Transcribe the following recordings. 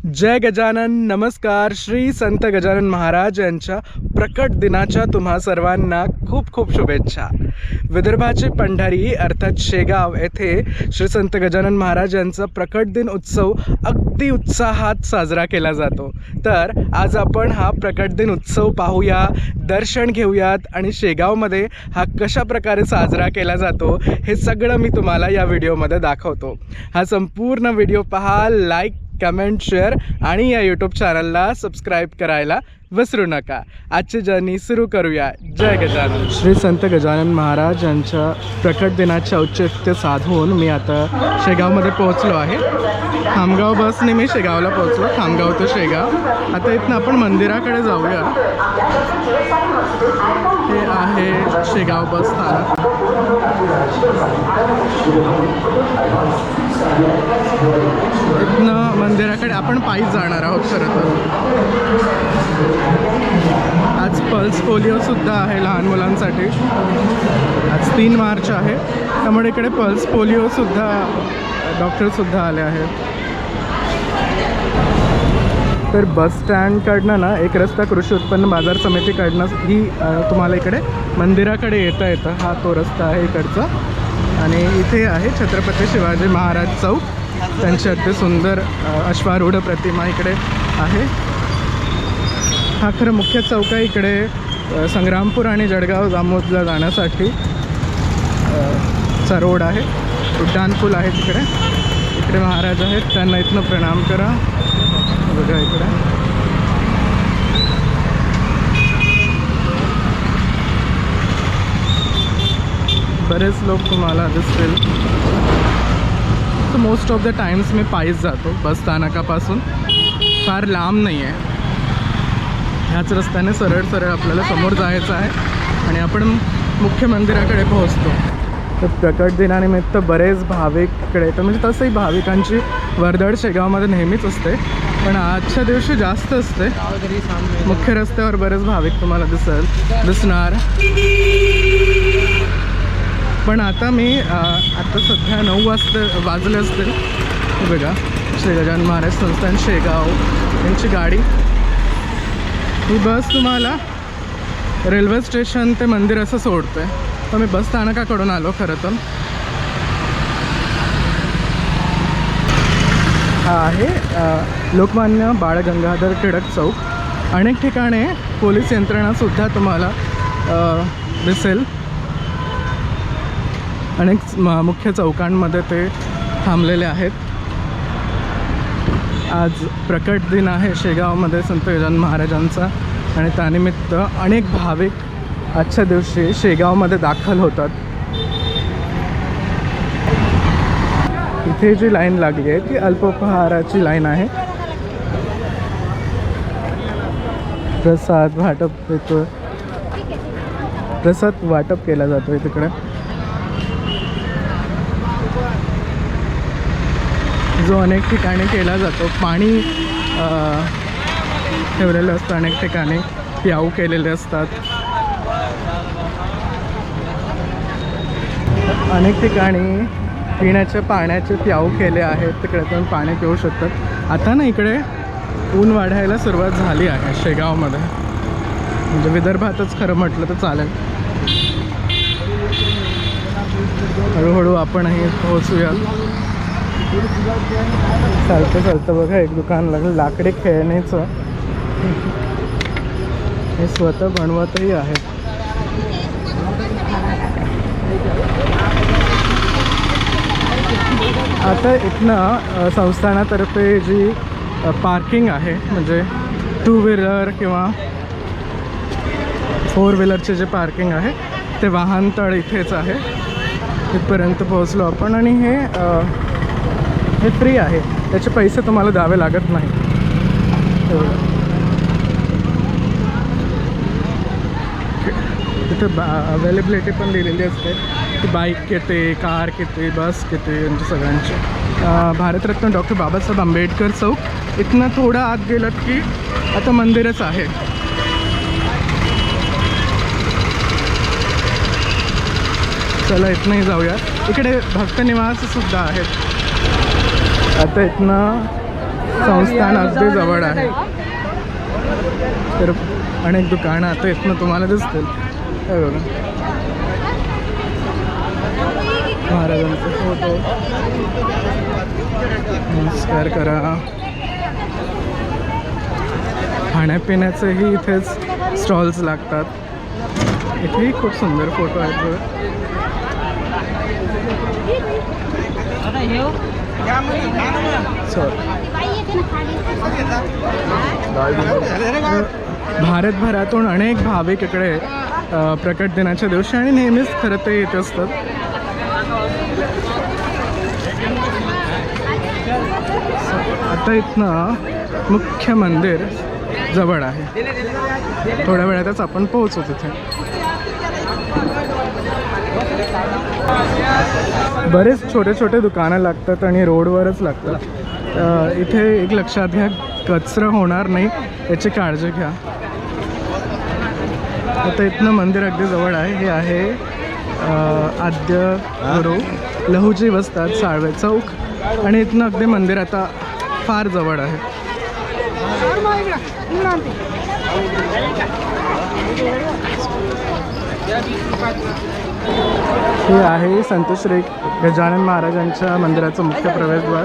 जय गजानन. नमस्कार. श्री संत गजानन महाराज यांच्या प्रकट दिनाच्या तुम्हा सर्वांना खूप खूप शुभेच्छा. विदर्भाचे पंढरी अर्थात शेगाव येथे श्री संत गजानन महाराज यांचा प्रकट दिन उत्सव अगदी उत्साहात साजरा केला जातो. तर आज आपण हा प्रकट दिन उत्सव पाहूया दर्शन घेऊयात आणि शेगावमध्ये हा कशा प्रकारे साजरा केला जातो हे सगळं मी तुम्हाला या व्हिडिओमध्ये दाखवतो. हा संपूर्ण व्हिडिओ पहा लाईक कमेंट शेअर आणि या यूट्यूब चॅनलला सबस्क्राईब करायला विसरू नका. आजची जर्नी सुरू करूया. जय गजानन. श्री संत गजानन महाराज यांच्या प्रकट दिनाचे औचित्य साधून मी आता शेगावमध्ये पोहोचलो आहे. खामगाव बसने मी शेगावला पोहोचलो. खामगाव ते शेगाव. आता इथनं आपण मंदिराकडे जाऊया. हे आहे शेगाव बस स्थानक. इथनं मंदिराकडे आपण पायीच जाणार आहोत खरं तर. आज पल्स पोलिओसुद्धा आहे लहान मुलांसाठी. आज तीन मार्च आहे. त्यामुळे इकडे पल्स पोलिओसुद्धा डॉक्टरसुद्धा आले आहेत. तर बस स्टँडकडनं ना एक रस्ता कृषी उत्पन्न बाजार समितीकडनं ही तुम्हाला इकडे मंदिराकडे येता येतं हा तो रस्ता आहे इकडचा. आणि इथे आहे छत्रपती शिवाजी महाराज चौक. त्यांची अगदी सुंदर अश्वारूढ प्रतिमा इकडे आहे. हा खरं मुख्य चौक आहे इकडे संग्रामपूर आणि जळगाव जामोदला जाण्यासाठी चा रोड आहे. उड्डाणपूल आहे तिकडे. इकडे महाराज आहेत. त्यांना इथनं प्रणाम करा. बघा इकडे. बरेच लोक तुम्हाला दिसतील. तर मोस्ट ऑफ द टाइम्स मी पायीच जातो बस स्थानकापासून. फार लांब नाही आहे ह्याच रस्त्याने सरळ सरळ आपल्याला समोर जायचं आहे आणि आपण मुख्य मंदिराकडे पोहोचतो. तर प्रकट दिनानिमित्त बरेच भाविक इकडे म्हणजे तसंही भाविकांची वर्दळ शेगावमध्ये नेहमीच असते. पण आजच्या दिवशी जास्त असते. मुख्य रस्त्यावर बरेच भाविक तुम्हाला दिसेल दिसणार. पण आता मी आता सध्या नऊ वाजता वाजले असतील. बघा श्री गजानन महाराज संस्थान शेगाव यांची गाडी. ही बस तुम्हाला रेल्वे स्टेशन ते मंदिर असं सोडतं आहे तर मी बस स्थानकाकडून आलो खरं तर. हा आहे लोकमान्य बाळ गंगाधर टिळक चौक. अनेक ठिकाणी पोलीस यंत्रणासुद्धा तुम्हाला दिसेल. अनेक म- मुख्य चौकांमध्ये ते थांबलेले आहेत. आज प्रकट दिन आहे शेगावमध्ये संत गजान महाराजांचा आणि त्यानिमित्त अनेक भाविक आजच्या दिवशी शेगावमध्ये दाखल होतात. इथे जी लाईन लागली आहे ती अल्पोपहाराची लाईन आहे. प्रसाद वाटप येतो प्रसाद वाटप केला जातो तिकडे. जो अनेक ठिकाणी केला जातो. पाणी ठेवलेलं असतं अनेक ठिकाणी प्याऊ केलेले असतात. अनेक ठिकाणी पिण्याच्या पाण्याचे प्याऊ केले आहेत. तिकडे पण पाणी पिऊ शकतात. आता ना इकडे ऊन वाढायला सुरुवात झाली आहे शेगावमध्ये. म्हणजे विदर्भातच खरं म्हटलं तर चालेल. हळूहळू आपणही पोहोचूया चालतं चालतं बघा एक दुकान लागलं लाकडी खेळण्याचं. हे स्वतः बनवतही आहेत आता इथनं संस्थानातर्फे जी पार्किंग आहे म्हणजे टू व्हीलर किंवा फोर व्हीलरचे जे पार्किंग आहे ते वाहनतळ इथेच आहे. इथपर्यंत पोहोचलो आपण आणि हे हे फ्री आहे. त्याचे पैसे तुम्हाला द्यावे लागत नाही. तिथे बा अवेलेबिलिटी पण दिलेली असते. की बाईक किती कार किती बस किती म्हणजे सगळ्यांची. भारतरत्न डॉक्टर बाबासाहेब आंबेडकर चौक. इथनं थोडं आत गेलं की आता मंदिरच आहे. चला इथनंही जाऊया. इकडे भक्तनिवास सुद्धा आहेत. आता इथनं संस्थान अगदी जवळ आहे. तर अनेक दुकानं आता इथनं तुम्हाला दिसतील. काय बघा. महाराजांचे फोटो नमस्कार करा. खाण्यापिण्याचेही इथेच स्टॉल्स लागतात. इथेही खूप सुंदर फोटो आहेत बघा. भारतभरातून अनेक भाविक इकडे प्रकट दिनाच्या दिवशी आणि नेहमीच खरं ते येत असतात. आता इथनं मुख्य मंदिर जवळ आहे. थोड्या वेळातच आपण पोहोचू तिथे. बरेच छोटे छोटे दुकानं लागतात आणि रोडवरच लागतात. इथे एक लक्षात घ्या कचरा होणार नाही याची काळजी घ्या. आता इथनं मंदिर अगदी जवळ आहे. हे आहे आद्य गुरु लहुजी बसतात साळवे चौक. आणि इथनं अगदी मंदिर आता फार जवळ आहे. हे आहे संत श्री गजानन महाराजांच्या मंदिराचं मुख्य प्रवेशद्वार.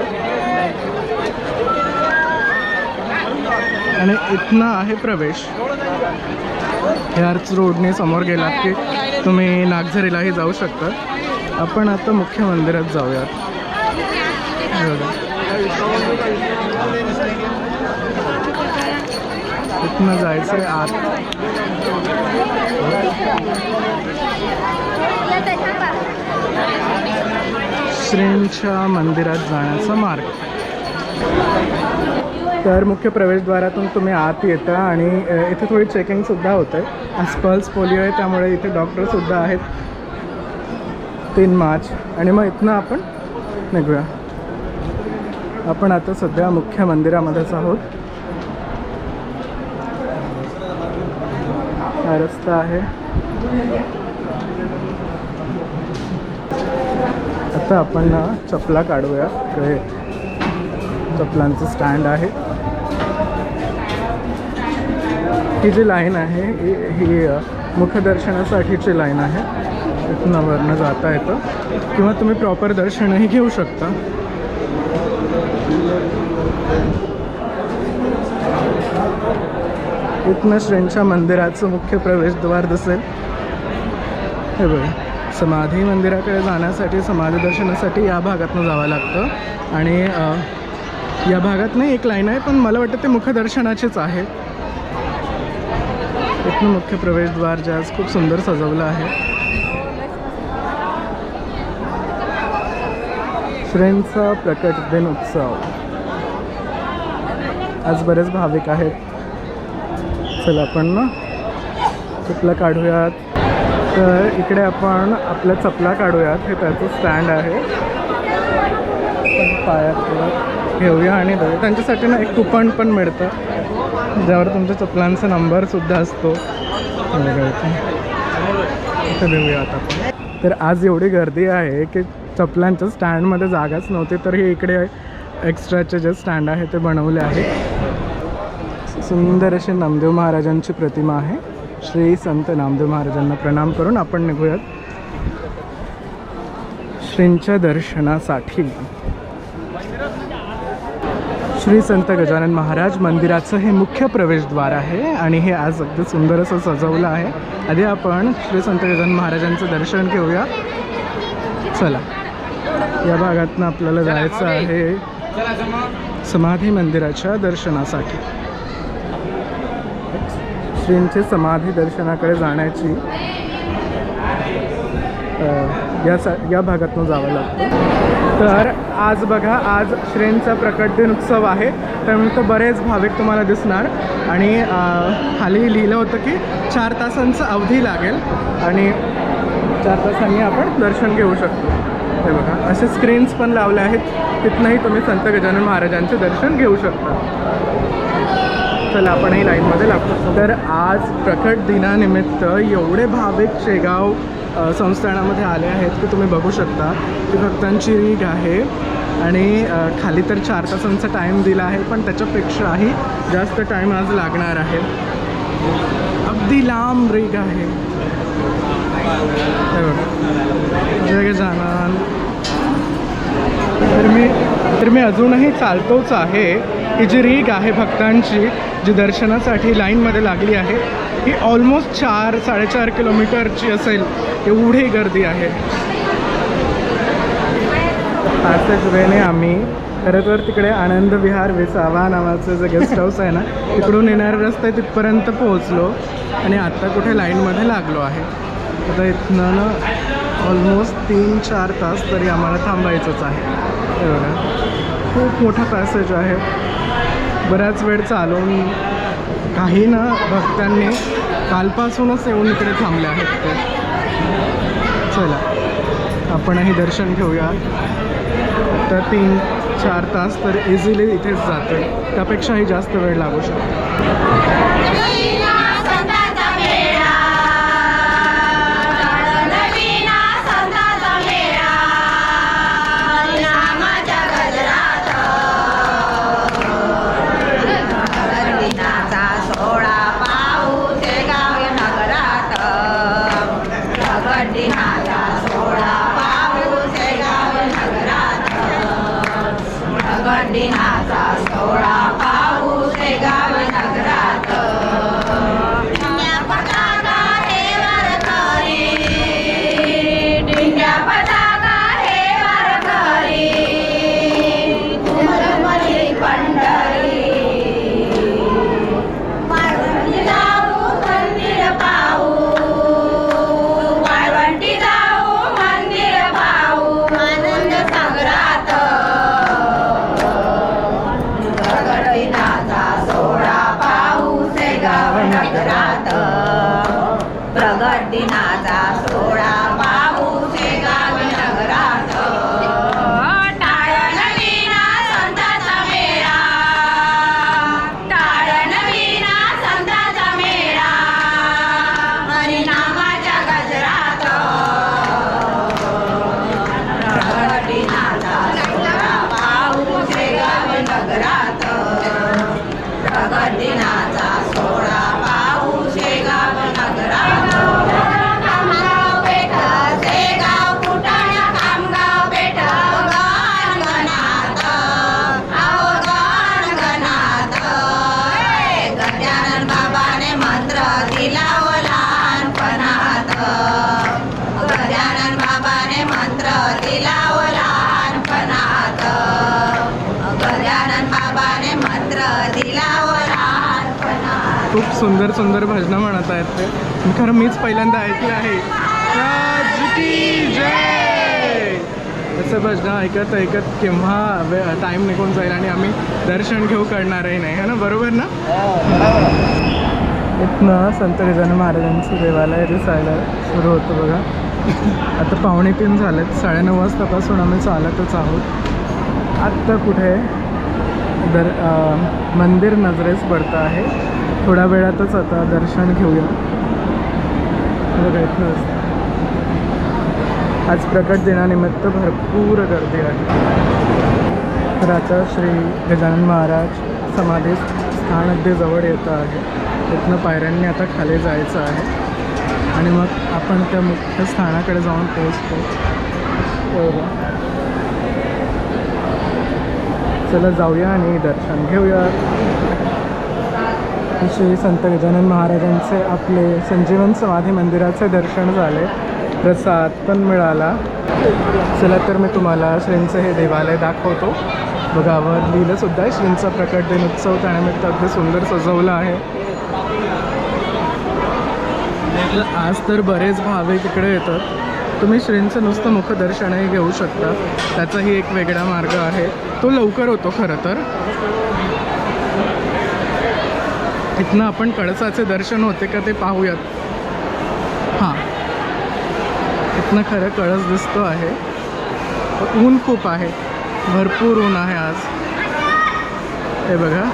आणि इथनं आहे प्रवेश. ह्याच रोडने समोर गेलात की तुम्ही नागझरीलाही जाऊ शकता. आपण आता मुख्य मंदिरात जाऊयात इथनं जायचं आत. श्रींच्या मंदिरात जाण्याचा मार्ग. तर मुख्य प्रवेशद्वारातून तुम्ही आत येता आणि इथे थोडी चेकिंगसुद्धा होते. आहे आज पल्स पोलिओ आहे त्यामुळे इथे डॉक्टरसुद्धा आहेत. तीन मार्च. आणि मग इथनं आपण निघूया. आपण आता सध्या मुख्य मंदिरामध्येच आहोत. हा रस्ता आहे. आता आपण चपला काढूया. इकडे चपलांचं स्टँड आहे. ही जी लाईन आहे ही ही मुखदर्शनासाठीची लाईन आहे. इथनं वरनं जाता येतं. किंवा तुम्ही प्रॉपर दर्शनही घेऊ शकता. इथनं श्रींच्या मंदिराचं मुख्य प्रवेशद्वार दिसेल. हे बघा. समाधी मंदिराकडे जाण्यासाठी समाधी दर्शनासाठी या भागातनं जावं लागतं. आणि या भागात नाही एक लाईन आहे पण मला वाटतं ते मुखदर्शनाचेच आहे. इथनं मुख्य प्रवेशद्वार जे आज खूप सुंदर सजवलं आहे. श्रेंचा प्रकट दिन उत्सव. आज बरेच भाविक आहेत. चला आपण ना चपला काढूयात? तर इकडे आपण आपल्या चपला काढूयात. हे त्याचं स्टँड आहे. पायात घेऊया आणि त्यांच्यासाठी ना एक कुपन पण मिळतं. ज्यावर तुमच्या चपलांचा नंबरसुद्धा असतो. इथं बघा देऊया आता आपण. तर आज एवढी गर्दी आहे की चपलांच्या स्टँडमध्ये जागाच नव्हती तर हे इकडे एक्स्ट्राचे जे स्टँड आहे ते बनवले आहे सुंदर अशी नामदेव महाराजांची प्रतिमा आहे. श्री संत नामदेव महाराजांना प्रणाम करून आपण निघूयात. श्रींच्या दर्शनासाठी. श्री संत गजानन महाराज मंदिराचं हे मुख्य प्रवेशद्वार आहे आणि हे आज अगदी सुंदर असं सजवलं आहे. आधी आपण श्री संत गजानन महाराजांचं दर्शन घेऊया. चला. या भागातनं आपल्याला जायचं आहे समाधी मंदिराच्या दर्शनासाठी. श्रींचे समाधी दर्शनाकडे जाण्याची या सा या भागातून जावं लागतं. तर आज बघा आज श्रींचा प्रकट दिन उत्सव आहे. त्यामुळे बरेच भाविक तुम्हाला दिसणार. आणि अ, खाली लिहिलं होतं की चार तासांचं अवधी लागेल. आणि चार तासांनी आपण दर्शन घेऊ शकतो. हे बघा असे स्क्रीन्स पण लावले आहेत. तिथनंही तुम्ही संत गजानन महाराजांचे दर्शन घेऊ शकता. चला आपणही लाईनमध्ये लागतो. तर आज प्रकट दिनानिमित्त एवढे भाविक शेगाव संस्थानामध्ये आले आहेत की तुम्ही बघू शकता की भक्तांची रीग आहे. आणि खाली तर चार तासांचा टाईम दिला आहे पण त्याच्यापेक्षाही जास्त टाईम आज लागणार आहे. अगदी लांब रीग आहे. हे जय गजानन. तर मी तर मी अजूनही चालतोच आहे ही जी रीग आहे भक्तांची जी दर्शनासाठी लाईनमध्ये लागली आहे ही ऑलमोस्ट चार साडेचार किलोमीटरची असेल एवढी गर्दी आहे. पाचच वेळेने आम्ही खरं तर तिकडे आनंद विहार विसावा नावाचं जे गेस्ट हाऊस आहे ना तिकडून येणारा रस्ता आहे तिथपर्यंत पोहोचलो आणि आत्ता कुठे लाईनमध्ये लागलो आहे. आता इथनं ना ऑलमोस्ट तीन चार तास तरी आम्हाला थांबायचंच आहे. एवढं बघा खूप मोठा पॅसेज आहे. बराच वेळ चालून काही ना भक्तांनी कालपासूनच येऊन इकडे थांबले आहेत ते. चला आपणही दर्शन घेऊया. तर तीन चार तास तर इझिली इथेच जाते त्यापेक्षाही जास्त वेळ लागू शकतो. parte सुंदर सुंदर भजनं म्हणत आहेत ते. खरं मीच पहिल्यांदा ऐकलं आहे. जय! असं भजनं ऐकत ऐकत केव्हा वे टाईम निघून जाईल आणि आम्ही दर्शन घेऊ करणारही नाही. है ना? बरोबर ना? इथनं संत गजानन महाराजांचं देवालय दिसायला सुरू होतं बघा. आता पावणे तीन झालेत. साडेनऊ वाजतापासून आम्ही चालतच आहोत. आत्ता कुठे? दर मंदिर नजरेस पडतं आहे. थोड्या वेळातच आता दर्शन घेऊया. प्रयत्न असतो असतं. आज प्रकट दिनानिमित्त भरपूर गर्दी आहे. तर आता श्री गजानन महाराज समाधी स्थान अगदी जवळ येतं आहे. तिथनं पायऱ्यांनी आता खाली जायचं आहे. आणि मग आपण त्या मुख्य स्थानाकडे जाऊन पोहोचतो. चला जाऊया आणि दर्शन घेऊया. श्री संत गजानन महाराजांचे आपले संजीवन समाधी मंदिराचे दर्शन झाले प्रसाद पण मिळाला. चला तर मी तुम्हाला श्रींचं हे देवालय दाखवतो. बघा वर आहे श्रींचा प्रकट दिन उत्सव त्यानिमित्त अगदी सुंदर सजवलं आहे. आज तर बरेच भाविक इकडे येतात. तुम्ही श्रींचं नुसतं मुखदर्शनही घेऊ शकता. त्याचाही एक वेगळा मार्ग आहे. तो लवकर होतो खरं तर. इथनं आपण कळसाचे दर्शन होते का ते पाहूयात. हां. इथनं खरं कळस दिसतो आहे. ऊन खूप आहे. भरपूर ऊन आहे आज. हे बघा.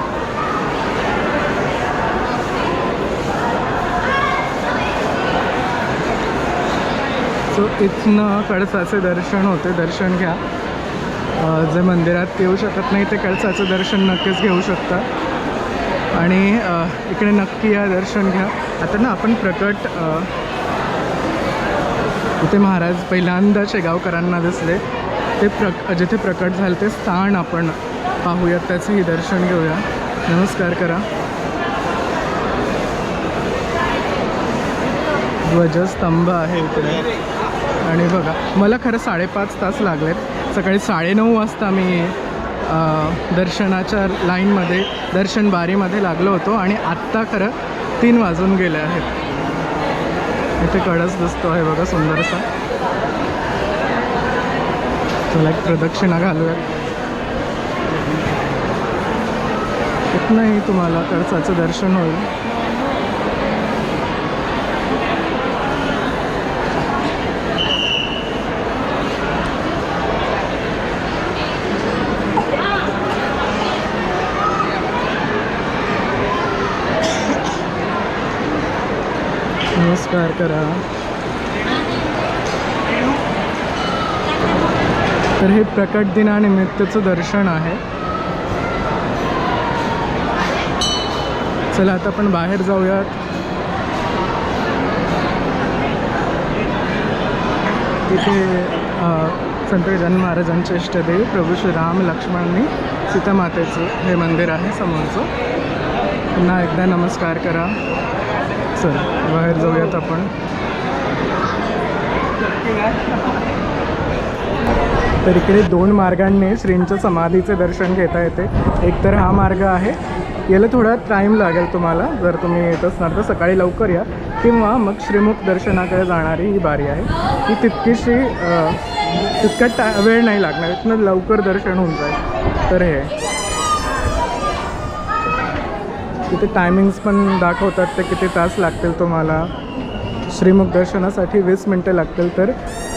सो इथनं कळसाचे दर्शन होते. दर्शन घ्या. जे मंदिरात येऊ शकत नाही ते कळसाचं दर्शन नक्कीच घेऊ शकता. आणि इकडे नक्की या दर्शन घ्या. आता ना आपण प्रकट इथे महाराज पहिल्यांदा शेगावकरांना दिसले. ते प्रक जिथे प्रकट झाले ते स्थान आपण पाहूयात त्याचंही दर्शन घेऊया. नमस्कार करा. ध्वजस्तंभ आहे इकडे. आणि बघा मला खरं साडेपाच तास लागलेत. सकाळी साडेनऊ वाजता मी दर्शनाच्या लाईनमध्ये दर्शन बारीमध्ये लागलो होतो आणि आत्ता खरं तीन वाजून गेले आहेत. इथे कळस दिसतो आहे बघा सुंदरसा. चला एक प्रदक्षिणा घालूया. इथनंही तुम्हाला कळसाचं दर्शन होईल. नमस्कार करा. तर हे प्रकट दिनानिमित्तचं दर्शन आहे. चला आता आपण बाहेर जाऊयात. तिथे संत गजानन महाराजांचे इष्टदेव प्रभू श्री राम लक्ष्मणनी सीतामातेचं हे मंदिर आहे समोरचं. पुन्हा एकदा नमस्कार करा. चल बाहेर जाऊयात आपण. तर इकडे दोन मार्गांनी श्रींच्या समाधीचे दर्शन घेता येते. एक तर हा मार्ग आहे. याला थोडा टाईम लागेल तुम्हाला. जर तुम्ही येत असणार तर सकाळी लवकर या. किंवा मग श्रीमुख दर्शनाकडे जाणारी ही बारी आहे. ती तितकीशी तितका टा वेळ नाही लागणार. इथनं लवकर दर्शन होऊन जाईल. तर हे. तिथे टायमिंग्स पण दाखवतात ते किती तास लागतील तुम्हाला. श्रीमुख दर्शनासाठी वीस मिनटं लागतील तर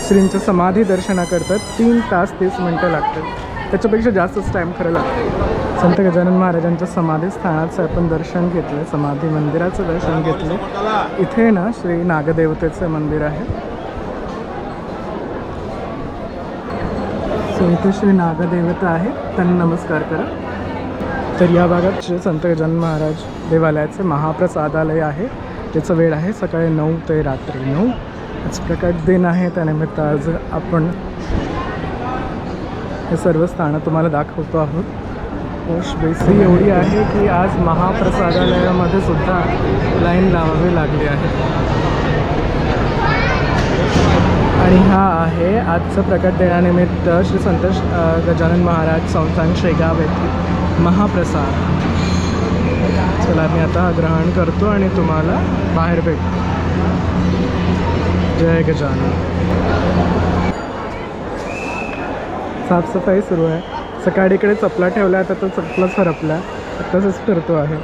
श्रींचं समाधी दर्शनाकरता तीन तास तीस मिनटं लागतील. त्याच्यापेक्षा जास्तच टाईम खरं लागतं संत गजानन महाराजांच्या समाधी स्थानाचं आपण दर्शन घेतलं समाधी मंदिराचं दर्शन घेतलं इथे ना श्री नागदेवतेचं मंदिर आहे. सो इथे श्री नागदेवता आहे. त्यांना नमस्कार करा. तर या भागात श्री संत गजानन महाराज देवालयाचे महाप्रसादालय आहे. त्याचं वेळ आहे सकाळी नऊ ते रात्री नऊ. आज प्रकट दिन आहे त्यानिमित्त आज आपण हे सर्व स्थानं तुम्हाला दाखवतो आहोत. पोष बेसी एवढी आहे की आज महाप्रसादालयामध्ये सुद्धा लाईन लावावी लागली आहे. आणि हा आहे. आजचं प्रकट दिनानिमित्त श्री संतोष गजानन महाराज संस्थान शेगाव येथील महाप्रसाद. चला मी आता ग्रहण करतो आणि तुम्हाला बाहेर भेटतो. जय गजानन. साफसफाई सुरू आहे. सकाळी इकडे चपला ठेवला आता तो चपलाच हरपला. तसंच फिरतो आहे.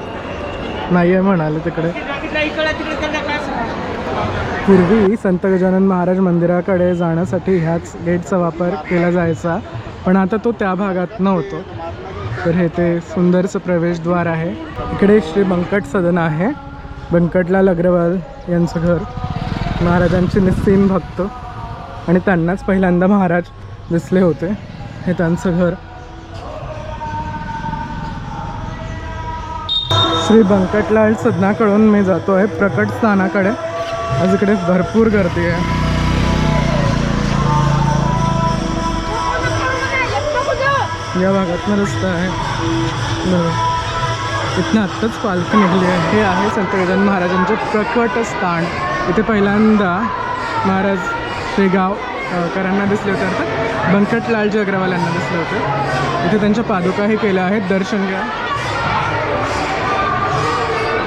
नाही आहे म्हणाले तिकडे. पूर्वी संत गजानन महाराज मंदिराकडे जाण्यासाठी ह्याच गेटचा वापर केला जायचा. पण आता तो त्या भागात नव्हतो. तर हे ते सुंदरचं प्रवेशद्वार आहे. इकडे श्री बंकट सदन आहे. बंकटलाल अग्रवाल यांचं घर. महाराजांचे निस्सीम भक्त. आणि त्यांनाच पहिल्यांदा महाराज दिसले होते. हे त्यांचं घर. श्री बंकटलाल सदनाकडून मी जातो आहे प्रकट स्थानाकडे. आज इकडे भरपूर गर्दी आहे. या भागातनं रस्ता आहे. इथनं आत्ताच पालखी निघली आहे. हे आहे संत गजानन महाराजांचे प्रकट स्थान. इथे पहिल्यांदा महाराज हे गाव करांना दिसले होते अर्थात बंकटलालजी अग्रवाल यांना दिसले होते. इथे त्यांच्या पादुकाही केल्या आहेत दर्शन घ्या.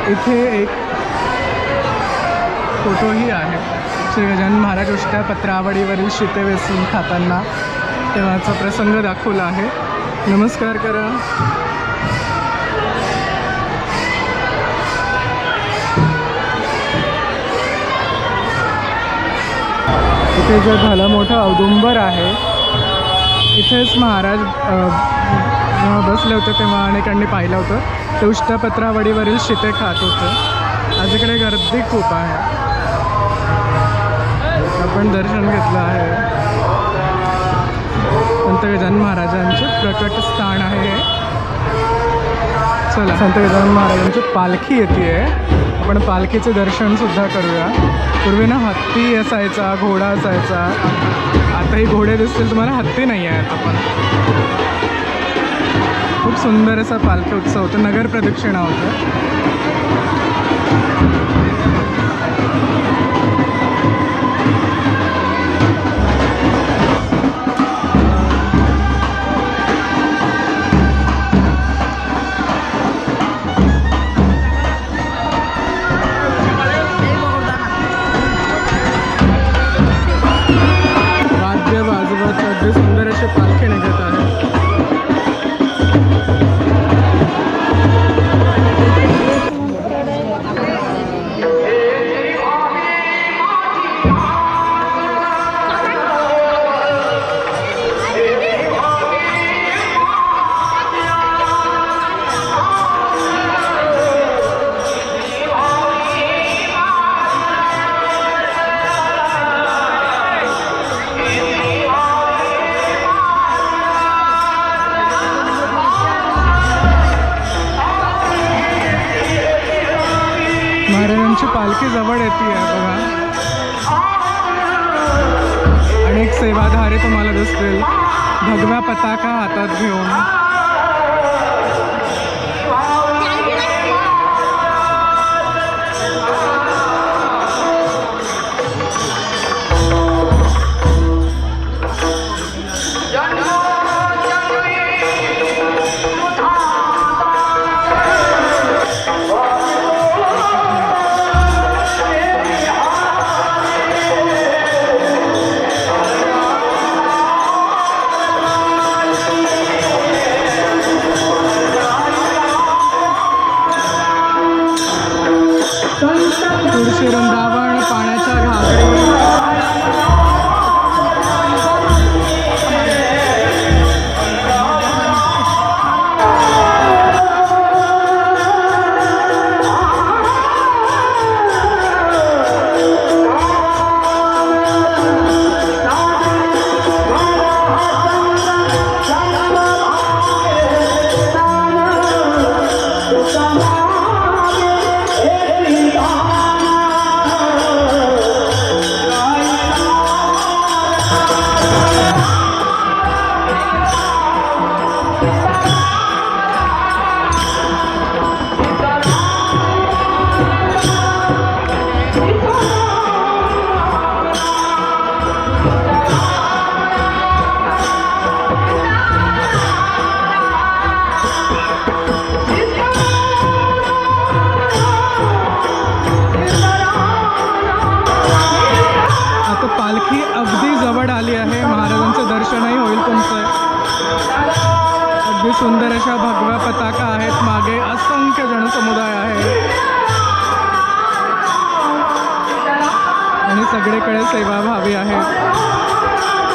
इथे एक फोटोही आहे श्री गजानन महाराज उष्ट्या पत्रावळीवरील शिते वेसून खाताना तेव्हाचा प्रसंग दाखवला आहे. नमस्कार करा. इथे जे भलं मोठं औदुंबर आहे इथेच महाराज जेव्हा बसले होते तेव्हा अनेकांनी पाहिलं होतं. ते उष्टपत्रावडीवरील शिते खात होते. आज इकडे गर्दी खूप आहे. आपण दर्शन घेतलं आहे. संत गजानन महाराजांचे प्रकट स्थान आहे. हे. चला संत गजानन महाराजांची पालखी येते आपण पालखीचे दर्शनसुद्धा करूया. पूर्वी ना हत्ती असायचा घोडा असायचा. आताही घोडे दिसतील तुम्हाला हत्ती नाही आहे आता पण खूप सुंदर असा पालखी उत्सव होतो. नगर प्रदक्षिणा होतं. पताका हातात घेऊन. सुंदर अशा भगव्या पताका आहेत. मागे असंख्य जनसमुदाय आहे. आणि सगळीकडे सेवाभावी आहे.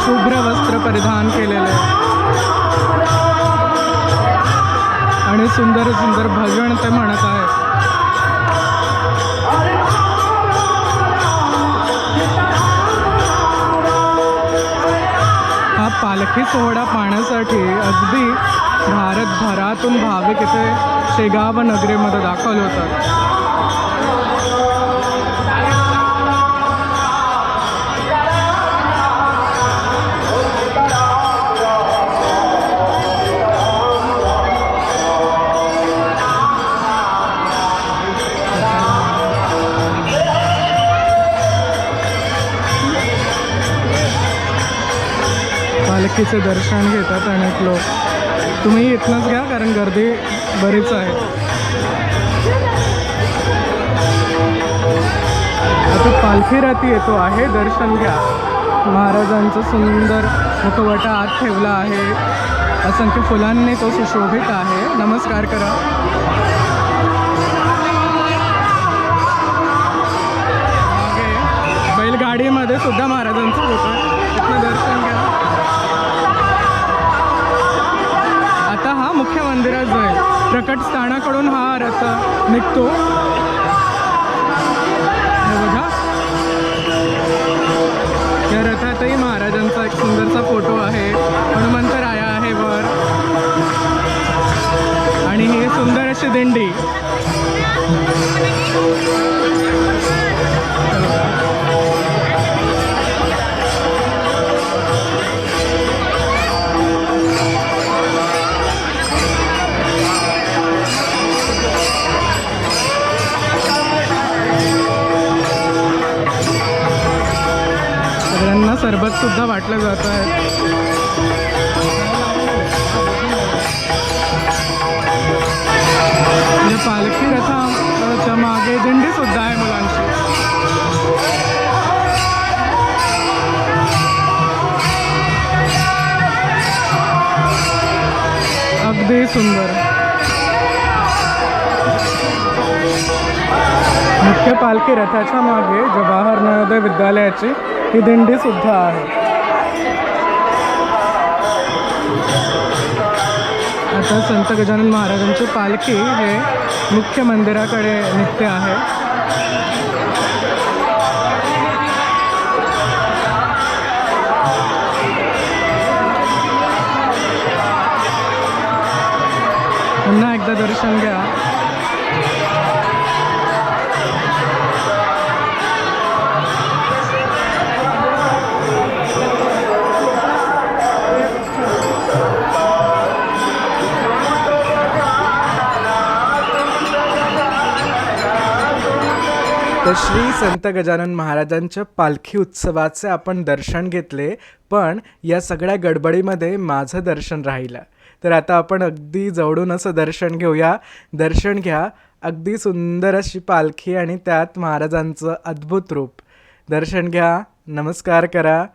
शुभ्र वस्त्र परिधान केलेले. आणि सुंदर सुंदर भजन ते म्हणत आहेत हा पालखी सोहळा पाहण्यासाठी अगदी भारतभरातून भाविक इथे शेगाव नगरीमध्ये दाखल होतात. पालखीचे दर्शन घेतात अनेक लोक. तुम्ही इथनंच घ्या कारण गर्दी बरीच आहे. आता पालखी राती येतो आहे दर्शन घ्या. महाराजांचं सुंदर मुखवटा आत ठेवला आहे. असंख्य फुलांनी तो सुशोभित आहे. नमस्कार करा. बैलगाडीमध्ये सुद्धा महाराजांचं होतं. तिथनं दर्शन मंदिरात जाईल. प्रकट स्थानाकडून हा रथ निघतो. बघा. या रथातही महाराजांचा एक सुंदरसा फोटो आहे. हनुमंतराया आहे वर. आणि ही सुंदर अशी दिंडी. सुद्धा वाटलं जात आहे. म्हणजे पालखी रथाच्या मागे दिंडी सुद्धा आहे मुलांची. अगदी सुंदर. मुख्य पालखी रथाच्या मागे जवाहर नवोदय विद्यालयाची ही दिंडीसुद्धा आहे. आता संत गजानन महाराजांची पालखी हे मुख्य मंदिराकडे निघते आहे. पुन्हा एकदा दर्शन घ्या. तर श्री संत गजानन महाराजांच्या पालखी उत्सवाचे आपण दर्शन घेतले पण या सगळ्या गडबडीमध्ये माझं दर्शन राहिलं. तर आता आपण अगदी जवळून असं दर्शन घेऊया. दर्शन घ्या. अगदी सुंदर अशी पालखी आणि त्यात महाराजांचं अद्भुत रूप. दर्शन घ्या. नमस्कार करा.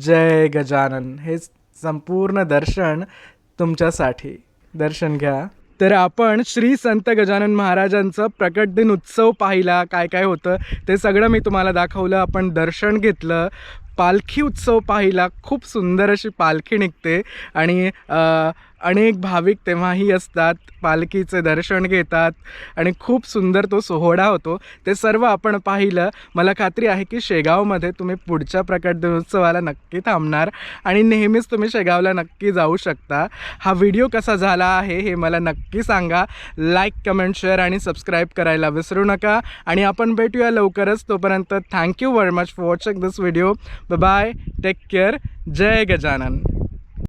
जय गजानन. हे संपूर्ण दर्शन तुमच्यासाठी. दर्शन घ्या. तर आपण श्री संत गजानन महाराजांचं प्रकट दिन उत्सव पाहिला काय काय होतं? ते सगळं मी तुम्हाला दाखवलं आपण दर्शन घेतलं पालखी उत्सव पाहिला खूप सुंदर अशी पालखी निघते आणि अनेक भाविक तेव्हाही असतात पालखीचे दर्शन घेतात आणि खूप सुंदर तो सोहळा होतो. ते सर्व आपण पाहिलं. मला खात्री आहे की शेगावमध्ये तुम्ही पुढच्या प्रकट दिनोत्सवाला नक्की थांबणार आणि नेहमीच तुम्ही शेगावला नक्की जाऊ शकता. हा व्हिडिओ कसा झाला आहे हे मला नक्की सांगा. लाईक कमेंट शेअर आणि सबस्क्राईब करायला विसरू नका. आणि आपण भेटूया लवकरच. तोपर्यंत thank you very much for watching this video bye take care Jai Gajanan.